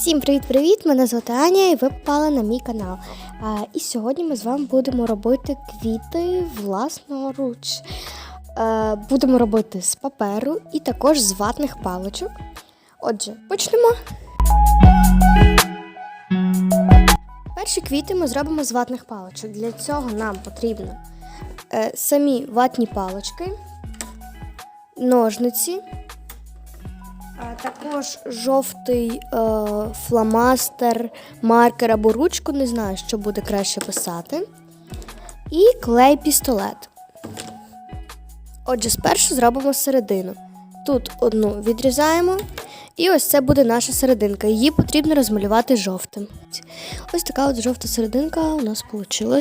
Всім привіт-привіт! Мене звати Аня і ви попали на мій канал. А, і сьогодні ми з вами будемо робити квіти власноруч. Е, будемо робити з паперу і також з ватних паличок. Отже, почнемо. Перші квіти ми зробимо з ватних паличок. Для цього нам потрібно е, самі ватні палички, ножниці. Також жовтий е, фломастер, маркер або ручку, не знаю, що буде краще писати. І клей пістолет. Отже, спершу зробимо середину. Тут одну відрізаємо, і ось це буде наша серединка. Її потрібно розмалювати жовтим. Ось така от жовта серединка у нас вийшла.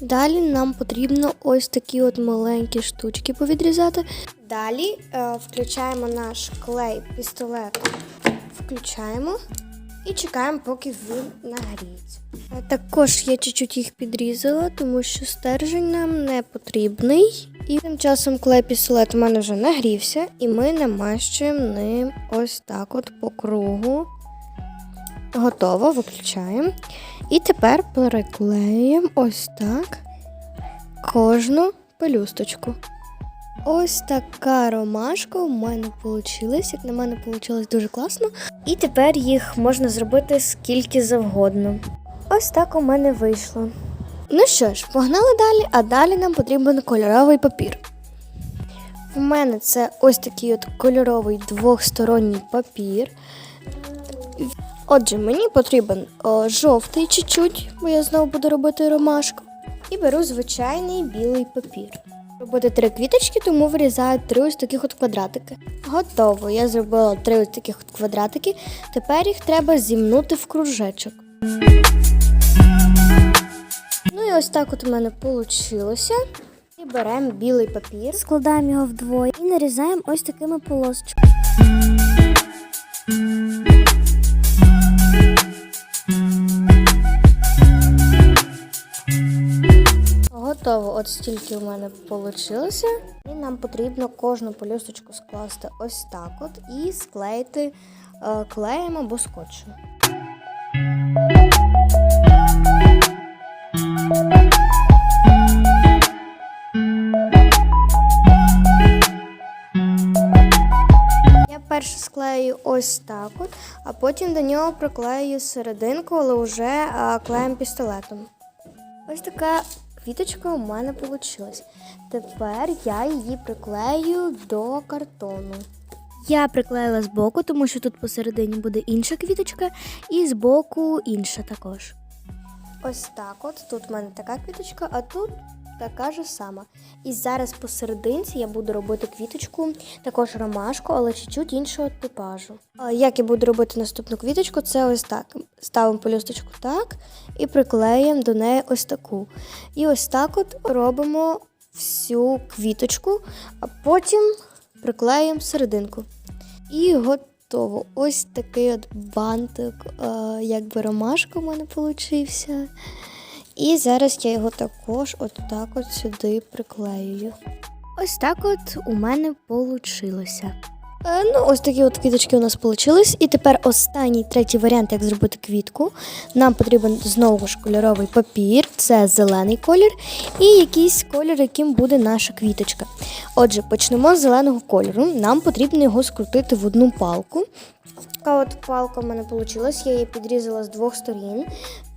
Далі нам потрібно ось такі от маленькі штучки повідрізати. Далі е, включаємо наш клей пістолет, включаємо і чекаємо, поки він нагріється. Е, Також я чуть-чуть їх підрізала, тому що стержень нам не потрібний. І тим часом клей пістолет у мене вже нагрівся, і ми намащуємо ним ось так от по кругу. Готово, виключаємо. І тепер переклеїмо ось так кожну пелюсточку. Ось така ромашка у мене вийшла. Як на мене вийшло дуже класно. І тепер їх можна зробити скільки завгодно. Ось так у мене вийшло. Ну що ж, погнали далі, а далі нам потрібен кольоровий папір. В мене це ось такий от кольоровий двохсторонній папір. Отже, мені потрібен о, жовтий чуть-чуть, бо я знову буду робити ромашку. І беру звичайний білий папір. Робити три квіточки, тому вирізаю три ось таких от квадратики. Готово. Я зробила три ось таких от квадратики. Тепер їх треба зімнути в кружечок. Ну і ось так от у мене вийшло. І беремо білий папір, складаємо його вдвоє і нарізаємо ось такими полосочками. Готово, от стільки у мене вийшло. І нам потрібно кожну полюсточку скласти ось так от і склеїти е, клеєм або скотчем. Я перше склею ось так от, а потім до нього приклею серединку, але вже е, клеєм пістолетом. Ось така квіточка у мене вийшла. Тепер я її приклею до картону. Я приклеїла збоку, тому що тут посередині буде інша квіточка, і збоку інша також. Ось так от. Тут в мене така квіточка, а тут така ж сама. І зараз посерединці я буду робити квіточку, також ромашку, але чуть-чуть іншого типажу. Як я буду робити наступну квіточку, це ось так. Ставимо пелюсточку так і приклеїмо до неї ось таку. І ось так от робимо всю квіточку, а потім приклеїмо серединку. І готово. Ось такий от бантик, е, якби ромашка в мене получився. І зараз я його також от так от сюди приклеюю. Ось так от у мене вийшло. Е, ну, ось такі от квіточки у нас вийшли. І тепер останній третій варіант, як зробити квітку. Нам потрібен знову ж кольоровий папір, це зелений колір, і якийсь колір, яким буде наша квіточка. Отже, почнемо з зеленого кольору. Нам потрібно його скрутити в одну палку. Така от палка в мене вийшла, я її підрізала з двох сторін.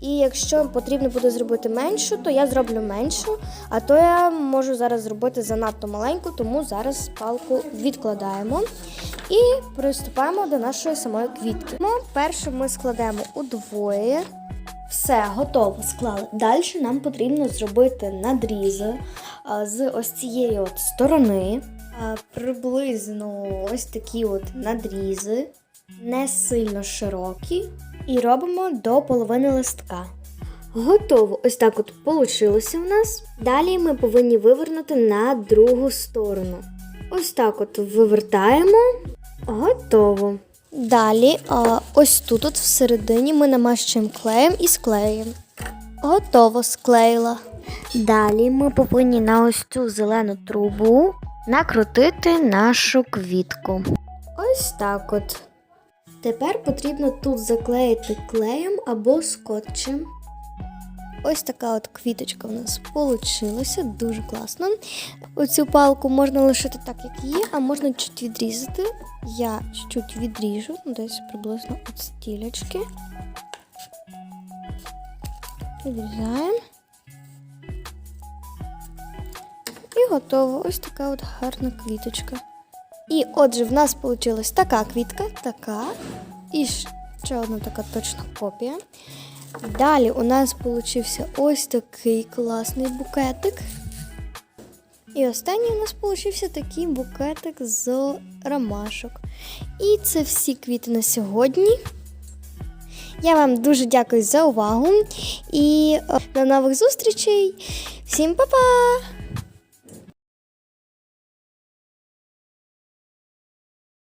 І якщо потрібно буде зробити меншу, то я зроблю меншу, а то я можу зараз зробити занадто маленьку, тому зараз палку відкладаємо і приступаємо до нашої самої квітки. Тому першу ми складемо удвоє. Все, готово, склали. Далі нам потрібно зробити надрізи з ось цієї от сторони. Приблизно ось такі от надрізи, не сильно широкі, і робимо до половини листка. Готово. Ось так от вийшло у нас. Далі ми повинні вивернути на другу сторону. Ось так от вивертаємо. Готово. Далі, а, ось тут, от всередині, ми намащуємо клеєм і склеїмо. Готово, склеїла. Далі ми повинні на ось цю зелену трубу накрутити нашу квітку. Ось так от. Тепер потрібно тут заклеїти клеєм або скотчем. Ось така от квіточка у нас получилася, дуже класно. Оцю палку можна лишити так, як є, а можна чуть відрізати. Я чуть відріжу, ну, десь приблизно от стілечки. Відрізаємо. І готово. Ось така от гарна квіточка. І отже, в нас вийшла така квітка, така, і ще одна така точна копія. Далі у нас получився ось такий класний букетик. І останній у нас получився такий букетик з ромашок. І це всі квіти на сьогодні. Я вам дуже дякую за увагу і е, до нових зустрічей. Всім па-па!